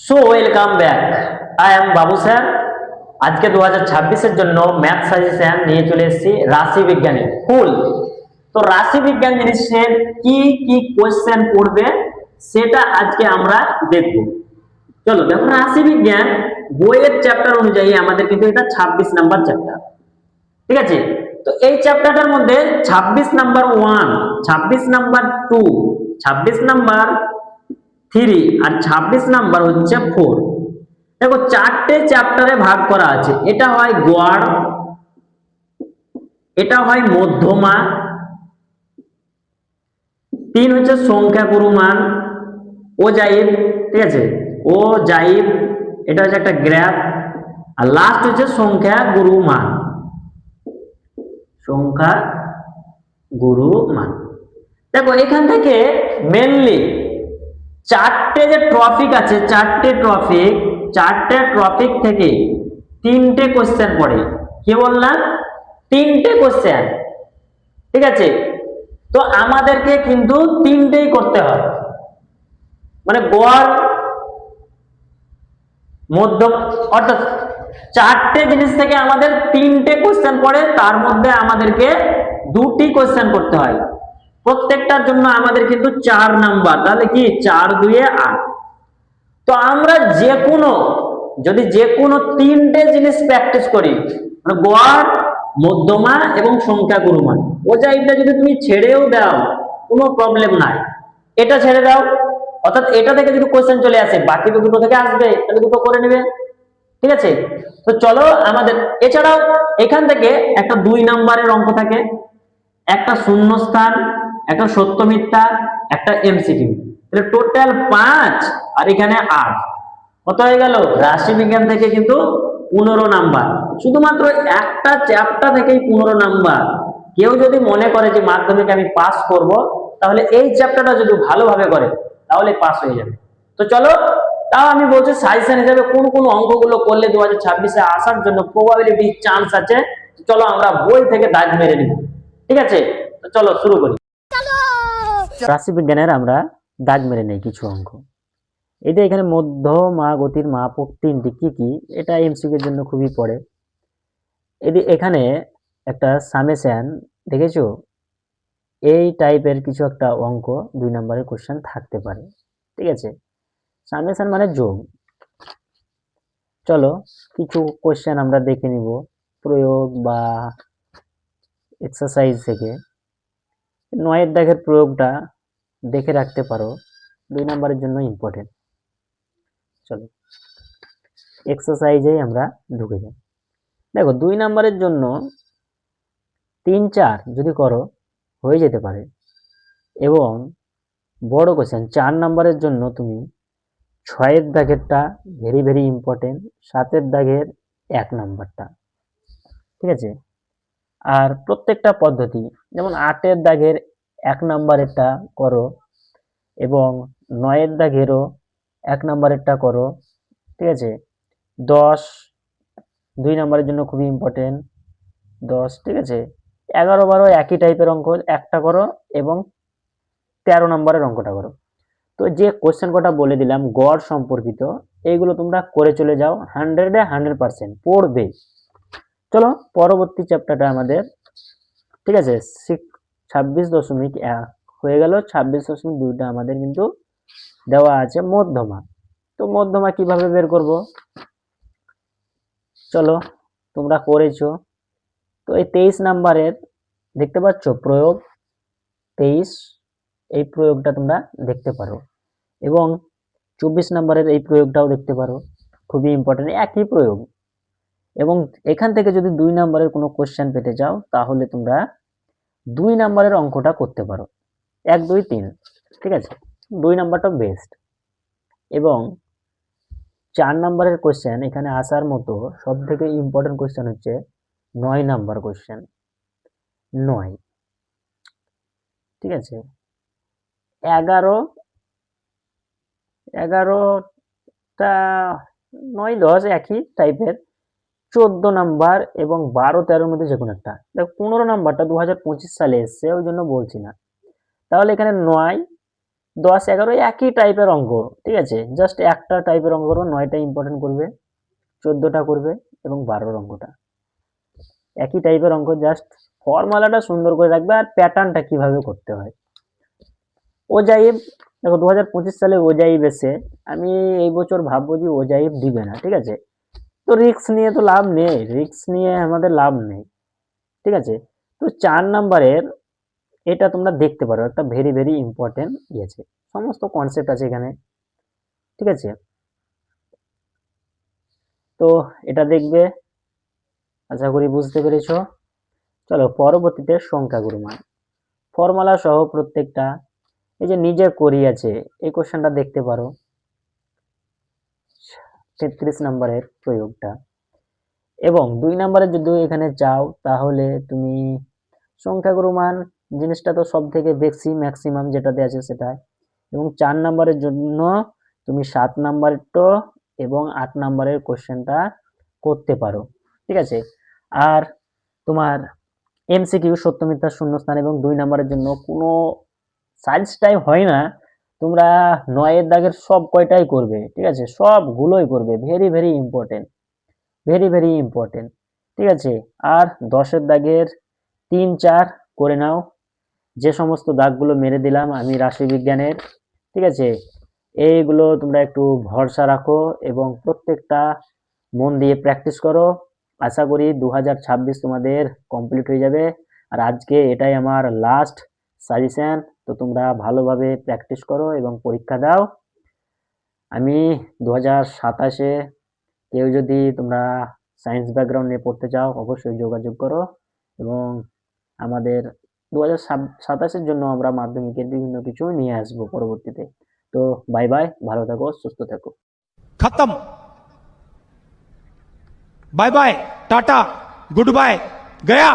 So welcome back I am Babu sir আজকে দু হাজার ছাব্বিশের জন্য ম্যাথ সাজেশন নিয়ে চলে এসেছি রাশি বিজ্ঞানে ফুল তো রাশি বিজ্ঞান জিনিসের কি কি কোয়েশ্চেন পড়বে সেটা আজকে আমরা দেখব। চলো, দেখো রাশি বিজ্ঞান, বইয়ের চ্যাপ্টার অনুযায়ী আমাদের কিন্তু এটা ছাব্বিশ নাম্বার চ্যাপ্টার ঠিক আছে? তো এই চ্যাপ্টারটার মধ্যে 26 নাম্বার ওয়ান ছাব্বিশ নাম্বার টু ছাব্বিশ নাম্বার থ্রি আর ছাব্বিশ নাম্বার হচ্ছে ফোর। দেখো চারটে চ্যাপ্টারে ভাগ করা আছে। এটা হয় গড়, এটা হয় মধ্যমা, তিন হচ্ছে সংখ্যা গুরুমান ও জাইব, ঠিক আছে? ও জাইব, এটা হচ্ছে একটা গ্র্যাফ আর লাস্ট হচ্ছে সংখ্যা গুরুমান সংখ্যা গুরু মান দেখো এখান থেকে মেনলি চারটে যে ট্রফিক আছে, চারটে ট্রফিক চারটে ট্রফিক থেকে তিনটে কোশ্চেন পড়ে। কি বললাম? তিনটে কোশ্চেন ঠিক আছে? তো আমাদেরকে কিন্তু তিনটেই করতে হয়। মানে গড়, মধ্যম, অর্থাৎ চারটে জিনিস থেকে আমাদের তিনটে কোশ্চেন পড়ে, তার মধ্যে আমাদেরকে দুটি কোশ্চেন করতে হয়। প্রত্যেকটার জন্য আমাদের কিন্তু চার নাম্বার। তাহলে কি? চার, দুয়ে আট। তো আমরা যে কোনো যদি যে কোনো তিনটে জিনিস প্র্যাকটিস করি মানে গড়, মধ্যমা এবং সংখ্যা গুরুমান ও জায়গাটা যদি তুমি ছেড়েও দাও, কোনো প্রবলেম নাই। এটা ছেড়ে দাও, অর্থাৎ এটা থেকে যদি কোশ্চেন চলে আসে, বাকি তো দুটো থেকে আসবে, তাহলে দুটো করে নেবে। ঠিক আছে? তো চলো আমাদের, এছাড়াও এখান থেকে একটা দুই নাম্বারের অঙ্ক থাকে। একটা শূন্যস্থান একটা সত্য মিথ্যা, একটা এমসিকিউ তাহলে টোটাল পাঁচ, আর এখানে আট। কত হয়ে গেল? রাশি বিজ্ঞান থেকে কিন্তু পনেরো নাম্বার। শুধুমাত্র একটা চ্যাপ্টার থেকেই পনেরো নাম্বার। কেউ যদি মনে করে যে মাধ্যমিকে আমি পাস করব, তাহলে এই চ্যাপ্টারটা যদি ভালোভাবে করে, তাহলে পাস হয়ে যাবে। তো চলো, তাও আমি বলছি সাজেশন হিসেবে কোন কোন অঙ্কগুলো করলে দু হাজার ছাব্বিশে আসার জন্য প্রবাবিলিটি চান্স আছে? চলো আমরা বই থেকে দাগ মেরে নিব ঠিক আছে? তো চলো, শুরু করি। রাশি বিজ্ঞানের আমরা দাগ মেরে নেই কিছু অঙ্ক। যে এখানে মধ্য, মা, গতির মাপক তিনটি কি কি, এটা এমসিকিউর জন্য খুবই পড়ে এদি এখানে একটা সামেশন, দেখেছ? এই টাইপের কিছু একটা অঙ্ক দুই নম্বরের কোশ্চেন থাকতে পারে, ঠিক আছে? সামেশন মানে যোগ। চলো কিছু কোশ্চেন আমরা দেখে নিব প্রয়োগ বা এক্সারসাইজ থেকে। নয়ের দাগের প্রয়োগটা দেখে রাখতে পারো। দুই নম্বরের জন্য ইম্পর্টেন্ট চলো এক্সারসাইজেই আমরা ঢুকে যাই। দেখো, দুই নম্বরের জন্য তিন চার যদি করো, হয়ে যেতে পারে। এবং বড় কোশ্চেন চার নম্বরের জন্য তুমি ছয়ের দাগেরটা ভেরি ভেরি ইম্পর্টেন্ট সাতের দাগের এক নাম্বারটা। ঠিক আছে? আর প্রত্যেকটা পদ্ধতি, যেমন আটের দাগের এক নাম্বারেরটা করো এবং নয়ের দাগেরও এক নাম্বারেরটা করো, ঠিক আছে? দশ দুই নাম্বারের জন্য খুবই ইম্পর্টেন্ট দশ, ঠিক আছে? এগারো বারো একই টাইপের অঙ্ক, একটা করো এবং তেরো নম্বরের অঙ্কটা করো। তো যে কোশ্চেন কটা বলে দিলাম, গড় সম্পর্কিত এইগুলো তোমরা করে চলে যাও হান্ড্রেডে হান্ড্রেড পার্সেন্ট পড়বে। চলো, পরবর্তী চ্যাপ্টারটা আমাদের। ঠিক আছে ছাব্বিশ দশমিক এক হয়ে গেল। ছাব্বিশ দশমিক দুইটা আমাদের কিন্তু দেওয়া আছে মধ্যমা। তো মধ্যমা কীভাবে বের করব? চলো, তোমরা করেছ। তো এই তেইশ নাম্বারের, দেখতে পাচ্ছ প্রয়োগ? তেইশ, এই প্রয়োগটা তোমরা দেখতে পারো। এবং চব্বিশ নাম্বারের এই প্রয়োগটাও দেখতে পারো। খুবই ইম্পর্টেন্ট একই প্রয়োগ। এবং এখান থেকে যদি দুই নাম্বারের কোনো কোশ্চেন পেতে চাও, তাহলে তোমরা দুই নাম্বারের অঙ্কটা করতে পারো। এক, দুই, তিন, ঠিক আছে? দুই নাম্বারটা বেস্ট এবং চার নাম্বারের কোশ্চেন এখানে আসার মতো সব থেকে ইম্পর্টেন্ট কোশ্চেন হচ্ছে নয় নাম্বার কোশ্চেন নয়। ঠিক আছে? এগারো, এগারোটা, নয়, দশ একই টাইপের চোদ্দ নাম্বার এবং বারো তেরোর মধ্যে যে কোনো একটা। দেখ, পনেরো নাম্বারটা দু হাজার পঁচিশ সালে এসছে, ওই জন্য বলছি না। তাহলে এখানে নয়, দশ, এগারো একই টাইপের অঙ্ক, ঠিক আছে? জাস্ট একটা টাইপের অঙ্ক করবে, নয়টা ইম্পর্টেন্ট করবে, চোদ্দোটা করবে এবং বারোর অঙ্কটা। একই টাইপের অঙ্ক জাস্ট ফর্মুলাটা সুন্দর করে রাখবে আর প্যাটার্নটা কীভাবে করতে হয়। ওজাইব, দেখো দু হাজার পঁচিশ সালে ওজাইব এসে আমি এই বছর ভাববো যে ওজাইব দিবে না, ঠিক আছে? তো রিস্ক নিয়ে তো লাভ নেই রিস্ক নিয়ে আমাদের লাভ নেই, ঠিক আছে? তো চার নাম্বারের এটা তোমরা দেখতে পারো, একটা ভেরি ভেরি ইম্পর্টেন্ট ইয়েছে সমস্ত কনসেপ্ট আছে এখানে, ঠিক আছে? তো এটা দেখবে, আশা করি বুঝতে পেরেছ। চলো পরবর্তীতে সংখ্যাগুরু মান ফর্মুলা সহ প্রত্যেকটা, এই যে নিজে করি আছে, এই কোশ্চেনটা দেখতে পারো। তেত্রিশ নম্বরের প্রয়োগটা। এবং দুই নম্বরে যদি এখানে চাও তাহলে তুমি সংখ্যাগুরু মান জিনিসটা তো সব থেকে বেশি ম্যাক্সিমাম যেটাতে আছে সেটা এবং চার নম্বরের জন্য তুমি সাত নাম্বারটা এবং আট নাম্বারের কোশ্চেনটা করতে পারো। ঠিক আছে? আর তোমার এমসিকিউ সত্য মিথ্যা শূন্যস্থান এবং দুই নাম্বারের জন্য কোনো সাইজ টাইম হয় না। তোমরা নয়ের দাগের সব কয়টাই করবে, ঠিক আছে? সবগুলোই করবে। Very very important very very important ঠিক আছে? আর দশের দাগের তিন, চার করে নাও। যে সমস্ত দাগগুলো মেরে দিলাম আমি রাশিবিজ্ঞানের ঠিক আছে? এইগুলো তোমরা একটু ভরসা রাখো এবং প্রত্যেকটা মন দিয়ে প্র্যাকটিস করো। আশা করি দু হাজার ছাব্বিশ তোমাদের কমপ্লিট হয়ে যাবে। আর আজকে এটাই আমার লাস্ট সাজেশন তো তোমরা ভালোভাবে প্র্যাকটিস করো এবং পরীক্ষা দাও। আমি দু হাজার সাতাশে কেউ যদি তোমরা সায়েন্স ব্যাকগ্রাউন্ড নিয়ে পড়তে চাও, অবশ্যই যোগাযোগ করো এবং আমাদের দু হাজার সাতাশের জন্য আমরা মাধ্যমিকের বিভিন্ন কিছু নিয়ে আসব পরবর্তীতে। তো বাই বাই ভালো থাকো, সুস্থ থাকো। খতম। Bye bye tata good bye Gaya